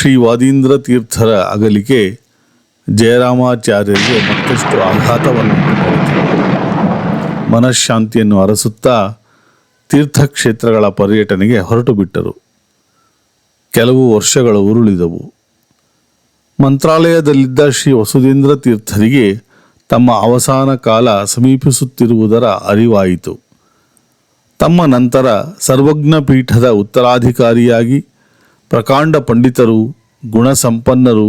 ಶ್ರೀ ವಾದೀಂದ್ರ ತೀರ್ಥರ ಅಗಲಿಕೆ ಜಯರಾಮಾಚಾರ್ಯರಿಗೆ ಮತ್ತಷ್ಟು ಆಘಾತವನ್ನು. ಮನಃಶಾಂತಿಯನ್ನು ಅರಸುತ್ತಾ ತೀರ್ಥಕ್ಷೇತ್ರಗಳ ಪರ್ಯಟನೆಗೆ ಹೊರಟು ಬಿಟ್ಟರು ಕೆಲವು ವರ್ಷಗಳು ಉರುಳಿದವು. ಮಂತ್ರಾಲಯದಲ್ಲಿದ್ದ ಶ್ರೀ ವಸುಧೀಂದ್ರ ತೀರ್ಥರಿಗೆ ತಮ್ಮ ಅವಸಾನ ಕಾಲ ಸಮೀಪಿಸುತ್ತಿರುವುದರ ಅರಿವಾಯಿತು. ತಮ್ಮ ನಂತರ ಸರ್ವಜ್ಞ ಪೀಠದ ಉತ್ತರಾಧಿಕಾರಿಯಾಗಿ ಪ್ರಕಾಂಡ ಪಂಡಿತರು, ಗುಣಸಂಪನ್ನರು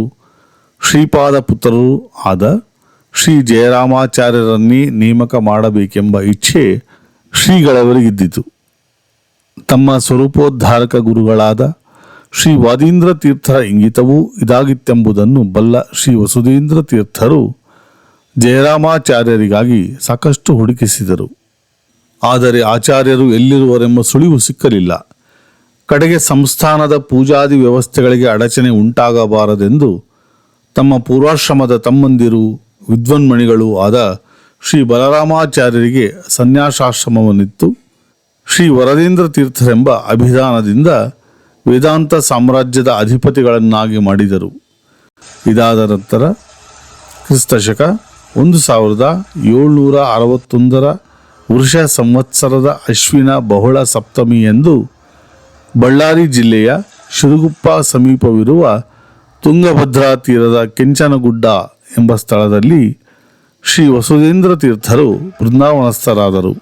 ಶ್ರೀಪಾದ ಪುತ್ರರು ಆದ ಶ್ರೀ ಜಯರಾಮಾಚಾರ್ಯರನ್ನೇ ನೇಮಕ ಮಾಡಬೇಕೆಂಬ ಇಚ್ಛೆ ಶ್ರೀಗಳವರಿಗಿದ್ದಿತು. ತಮ್ಮ ಸ್ವರೂಪೋದ್ಧಾರಕ ಗುರುಗಳಾದ ಶ್ರೀ ವಾದೀಂದ್ರ ತೀರ್ಥರ ಇಂಗಿತವೂ ಇದಾಗಿತ್ತೆಂಬುದನ್ನು ಬಲ್ಲ ಶ್ರೀ ವಸುಧೀಂದ್ರ ತೀರ್ಥರು ಜಯರಾಮಾಚಾರ್ಯರಿಗಾಗಿ ಸಾಕಷ್ಟು ಹುಡುಕಿಸಿದರು. ಆದರೆ ಆಚಾರ್ಯರು ಎಲ್ಲಿರುವರೆಂಬ ಸುಳಿವು ಸಿಕ್ಕಲಿಲ್ಲ. ಕಡೆಗೆ ಸಂಸ್ಥಾನದ ಪೂಜಾದಿ ವ್ಯವಸ್ಥೆಗಳಿಗೆ ಅಡಚಣೆ ಉಂಟಾಗಬಾರದೆಂದು ತಮ್ಮ ಪೂರ್ವಾಶ್ರಮದ ತಮ್ಮಂದಿರು, ವಿದ್ವನ್ಮಣಿಗಳು ಆದ ಶ್ರೀ ಬಲರಾಮಾಚಾರ್ಯರಿಗೆ ಸನ್ಯಾಸಾಶ್ರಮವನ್ನಿತ್ತು. ಶ್ರೀ ವರದೇಂದ್ರ ತೀರ್ಥರೆಂಬ ಅಭಿಧಾನದಿಂದ ವೇದಾಂತ ಸಾಮ್ರಾಜ್ಯದ ಅಧಿಪತಿಗಳನ್ನಾಗಿ ಮಾಡಿದರು. ಇದಾದ ನಂತರ ಕ್ರಿಸ್ತಶಕ ಒಂದು ಸಾವಿರದ ಏಳ್ನೂರ ಅರವತ್ತೊಂದರ ವೃಷ ಸಂವತ್ಸರದ ಅಶ್ವಿನ ಬಹುಳ ಸಪ್ತಮಿಯಂದು ಬಳ್ಳಾರಿ ಜಿಲ್ಲೆಯ ಶಿರುಗುಪ್ಪ ಸಮೀಪವಿರುವ ತುಂಗಭದ್ರಾ ತೀರದ ಕೆಂಚನಗುಡ್ಡ ಎಂಬ ಸ್ಥಳದಲ್ಲಿ ಶ್ರೀ ವಸುಧೇಂದ್ರ ತೀರ್ಥರು ಬೃಂದಾವನಸ್ಥರಾದರು